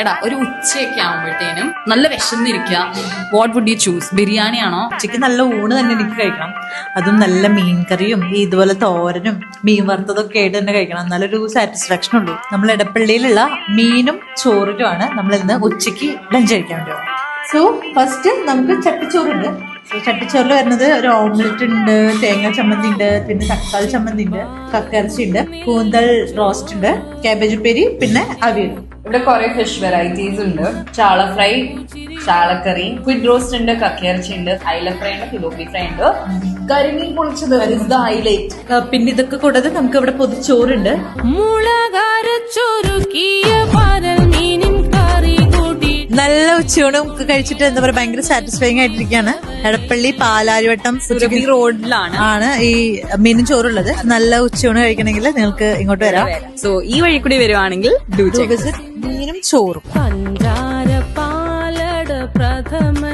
എടാ ഒരു ഉച്ചയൊക്കെ ആവുമ്പോഴത്തേനും നല്ല വിശന്നിരിക്കുക. What would you choose biryani ആണോ? ഉച്ചയ്ക്ക് നല്ല ഊണ് തന്നെ എനിക്ക് കഴിക്കണം. അതും നല്ല മീൻ കറിയും ഇതുപോലെ തോരനും മീൻ വറുത്തതൊക്കെ ആയിട്ട് തന്നെ കഴിക്കണം. എന്നാലൊരു സാറ്റിസ്ഫാക്ഷൻ ഉള്ളൂ. നമ്മൾ ഇടപ്പള്ളിയിലുള്ള മീനും ചോറിലുമാണ് നമ്മൾ ഇന്ന് ഉച്ചയ്ക്ക് ലഞ്ച് കഴിക്കാൻ വേണ്ടി സോ ഫസ്റ്റ് നമുക്ക് ചട്ടിച്ചോറുണ്ട്. സോ ചട്ടിച്ചോറിൽ വരുന്നത് ഒരു ഓംലെറ്റ് ഉണ്ട് തേങ്ങ ചമ്മന്തി ഉണ്ട് പിന്നെ തക്കാളി ചമ്മന്തി ഉണ്ട് കക്കിറച്ചി ഉണ്ട് കൂന്തൽ റോസ്റ്റ് ഉണ്ട് കാബേജ് ഉപ്പേരി പിന്നെ അവിയൽ. ഇവിടെ കുറെ ഫിഷ് വെറൈറ്റീസ് ഉണ്ട്. ചാള ഫ്രൈ ചാളക്കറി ക്വിഡ് റോസ്റ്റ് ഉണ്ട് കക്കയിറച്ചി ഉണ്ട് ഐല ഫ്രൈ ഉണ്ട് ഫിലോപ്പി ഫ്രൈ ഉണ്ട്. കരിമീൻ പൊളിച്ചത് ഹൈലൈറ്റ് പിന്നെ ഇതൊക്കെ കൂടാതെ നമുക്ക് ഇവിടെ പൊതിച്ചോറുണ്ട്. മുളകരച്ചൊരുക്കിയ നല്ല ഉച്ചയൂണും കഴിച്ചിട്ട് എന്താ പറയുക ഭയങ്കര സാറ്റിസ്ഫൈങ് ആയിട്ടിരിക്കുകയാണ് എടപ്പള്ളി പാലാരിവട്ടം സുരഭി റോഡിലാണ്. ആണ് ഈ മീനും ചോറുള്ളത്. നല്ല ഉച്ചയൂണ് കഴിക്കണമെങ്കിൽ നിങ്ങൾക്ക് ഇങ്ങോട്ട് വരാം. സോ ഈ വഴി കൂടി വരുവാണെങ്കിൽ മീനും ചോറും. പഞ്ചാര പാലട പ്രഥമൻ